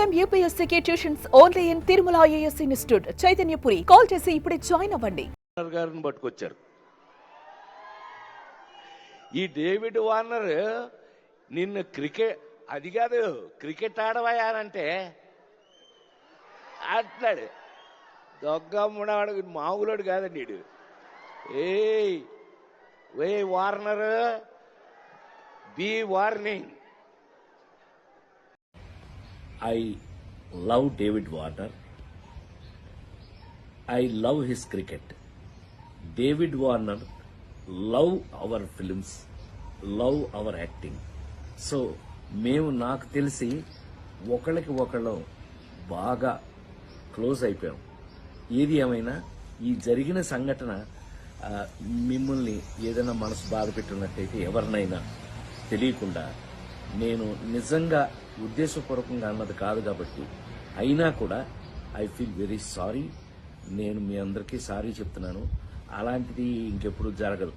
Time యూపీఎస్సీకి tuitions only in Tirumala IAS institute Chaitanyapuri. Call చేసి ఇప్పుడే join అవ్వండి. గారిని పట్టుకొచ్చారు. ఈ డేవిడ్ వార్నర్ నిన్ను క్రికెట్ అది కాదు క్రికెట్ ఆడవయానంటే అట్లాడు దొగ్గ ముడవాడు మామూలుడు కాదండి ఇడు ఏయ్ వే Warner be warning I love David Warner. I love his cricket. David Warner love our films, love our acting. So మేము నాకు తెలిసి ఒకళ్ళకి ఒకళ్ళం బాగా క్లోజ్ అయిపోయాం ఏది ఏమైనా ఈ జరిగిన సంఘటన మిమ్మల్ని ఏదైనా మనసు బాధ పెట్టినట్టయితే ఎవరినైనా తెలియకుండా నేను నిజంగా ఉద్దేశపూర్వకంగా అన్నది కాదు కాబట్టి అయినా కూడా ఐ ఫీల్ వెరీ సారీ నేను మీ అందరికీ సారీ చెప్తున్నాను. అలాంటిది ఇంకెప్పుడు జరగదు.